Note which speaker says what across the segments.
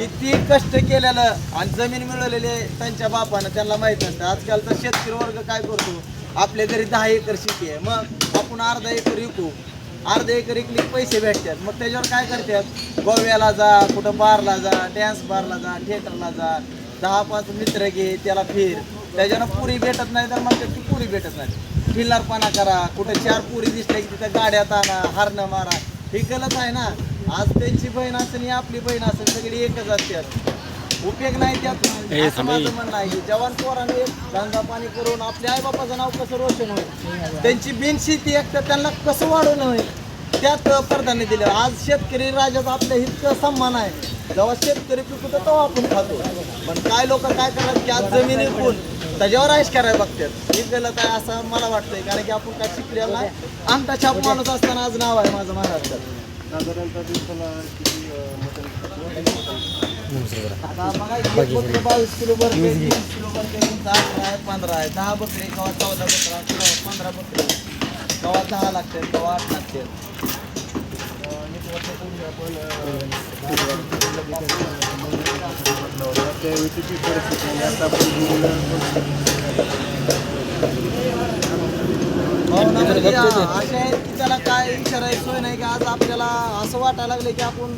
Speaker 1: किती कष्ट केलेलं आणि जमीन मिळवलेले त्यांच्या बापानं त्यांना माहीत नसतं. आजकालचा शेतकरी वर्ग काय करतो? आपल्या घरी दहा एकर शेती आहे. मग आपण अर्धा एकर विकू. अर्धा एकर इकली पैसे भेटतात. मग त्याच्यावर काय करतात? गोव्याला जा कुठं बारला जा डॅन्स बारला जा थिएटरला जा. दहा पाच मित्र घे त्याला फिर. त्याच्यानं पुरी भेटत नाही तर मग त्याची पुरी भेटत नाही. फिल्लारपणा करा. कुठं चार पुरी दिसल्या की तिथं गाड्यात आणा हरणं मारा. हे गलत आहे ना. आज त्यांची बहीण असेल आपली बहीण असेल सगळी एकच असतात. उपयोग नाही त्यात. असं माझं म्हणणं आहे. की जवान पोराने धंदा पाणी करून आपल्या आईबापाचं नाव कसं रोशन होईल? त्यांची बिन शेती एकटं त्यांना कसं वाढवणं होईल? त्यात प्राधान्य दिलं. आज शेतकरी राजाचा आपल्या इतकं सन्मान आहे. जेव्हा शेतकरी पिकतो तेव्हा आपण खातो. पण काय लोक काय करतात की आज जमीन विकून त्याच्यावर आयुष करायला बघतात. हे गलत आहे असं मला वाटतंय. कारण की आपण काय शिकलेलं नाही. अंगठा छाप माणूस असताना आज नाव आहे माझं महाराष्ट्रात
Speaker 2: साधारणतः दिवसाला किती
Speaker 1: बावीस किलो भरते तीस किलो भरते तुमचं अठरा आहे पंधरा आहे दहा बकरी कवा चौदा बकरा किंवा पंधरा बकरी कवा दहा लागतात कवा आठ लागतात
Speaker 2: अं, एक वर्षापूर्वी आपण त्यावेळी किती परिस्थिती आणि आता आपण
Speaker 1: हो ना, म्हणजे असे आहेत की त्याला सोय नाही की? आज आपल्याला असं वाटायला लागले की आपण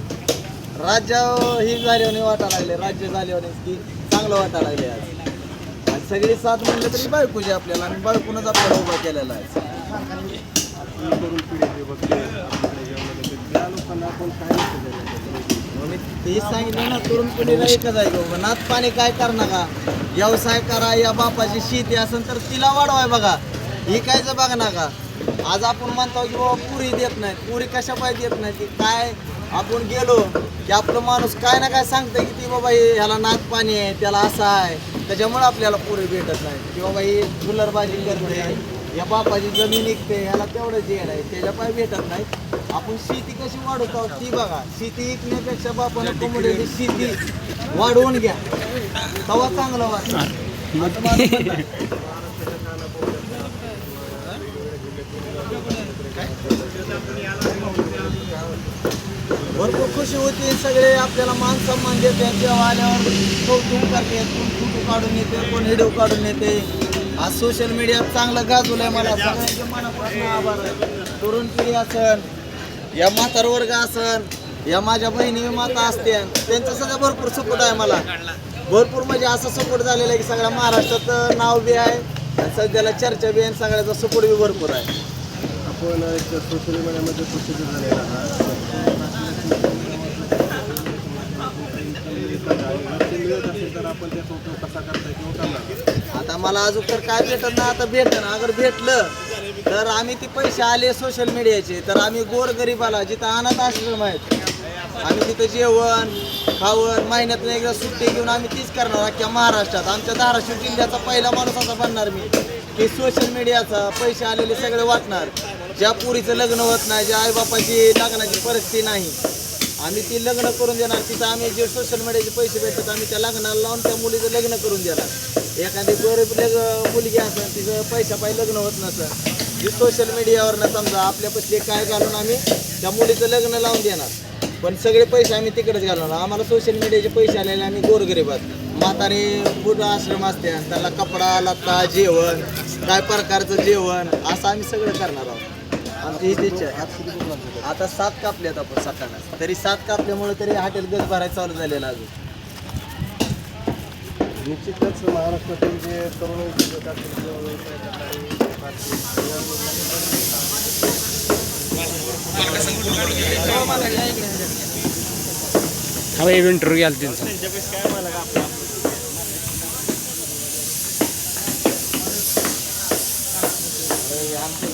Speaker 1: राज्य ही झाल्याने वाटायला लागले राज्य झाल्याने की चांगलं वाटायला लागले आज. आज सगळे साथ म्हणलं तरी बायकोची आपल्याला आणि बायकोनच आपल्याला उभा केलेला आहे.
Speaker 2: तरुण पिढी बघते तर त्या लोकांना आपण काय
Speaker 1: मग मी तेच सांगितलं ना तरुण पिढीला एकच आहे बाबा नात पाणी काय कर नका व्यवसाय करा या बापाची शेती असेल तर तिला वाढवाय बघा. इकायचं बघ नका आज आपण म्हणतो की बाबा पुरी देत नाही. पुरी कशा पाहिजे देत नाही? की काय? आपण गेलो की आपलं माणूस काय ना काय सांगतं की ती बाबा हे ह्याला नात पाणी आहे त्याला असं आहे. त्याच्यामुळे आपल्याला पुरी भेटत नाही. की बाबा ही झुलरबाजी करते या बापाची जमीन विकते ह्याला तेवढंच येड आहे. त्याच्या पाय भेटत नाही. आपण शेती कशी वाढवतो? ती बघा. शेती विकण्यापेक्षा बापानं कोंबड्याची शेती वाढवून घ्या. तवा चांगला वाटतं असं माझं म्हणणं आहे. भरपूर खुशी होती सगळे आपल्याला मान सन्मान देते तेव्हा आल्यावर कौतुक करते कोण फोटो काढून येते कोण व्हिडिओ काढून येते. आज सोशल मीडियात चांगलं गाजवलंय मला. सगळ्यांचे मनापासून आभार. आहे तरुण पिढी असन या म्हातार वर्ग असन या माझ्या बहिणी माता असते. त्यांचं सगळं भरपूर सपोर्ट आहे मला. भरपूर म्हणजे असं सपोर्ट झालेलं आहे की सगळ्या महाराष्ट्रात नाव बी आहे. सध्याला चर्चा बी आणि सगळ्याचा सपोर्ट बी भरपूर आहे.
Speaker 2: आपण एक सोशल मीडियामध्ये प्रसिद्ध झालेला
Speaker 1: आता मला अजून तर काय भेटत ना आता भेटत ना अगर भेटलं तर आम्ही ते पैसे आले सोशल मीडियाचे तर आम्ही गोर गरीबाला जिथं अनाथ आश्रम आहेत आम्ही तिथं जेवण खावण महिन्यातून एकदा सुट्टी घेऊन आम्ही तीच करणार अख्ख्या महाराष्ट्रात. आमच्या धाराशिव जिल्ह्याचा पहिला माणूस असा बनणार मी की सोशल मीडियाचा पैसे आलेले सगळे वाटणार. ज्या पुरीचं लग्न होत नाही ज्या आईबापाची लग्नाची परिस्थिती नाही आम्ही ती लग्न करून देणार. तिथं आम्ही जे सोशल मीडियाचे पैसे भेटतात आम्ही त्या लग्नाला लावून त्या मुलीचं लग्न करून देणार. एखादी गरीब लग मुलगी असं तिचं पैशापायी लग्न होत नसं जी सोशल मीडियावरनं समजा आपल्यापैकी काय घालून आम्ही त्या मुलीचं लग्न लावून देणार. पण सगळे पैसे आम्ही तिकडेच घालवणार. आम्हाला सोशल मीडियाचे पैसे आलेले आम्ही गोरगरीबात. म्हातारे पूर्ण आश्रम असते त्याला कपडा लत्ता जेवण काय प्रकारचं जेवण असं आम्ही सगळं करणार आहोत. आमची हीच इच्छा आहे. आता सात कापल्यात आपण सकाळला तरी सात कापल्यामुळे तरी हॉटेल गज भरायला चालू झालेलं अजून.
Speaker 2: निश्चितच महाराष्ट्रातील जे तरुण उद्योजक असतील व्यवसाय करणारे
Speaker 3: હવે ઇવેન્ટ રૂયાલ
Speaker 1: ટેન્શન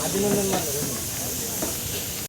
Speaker 1: અભિનંદન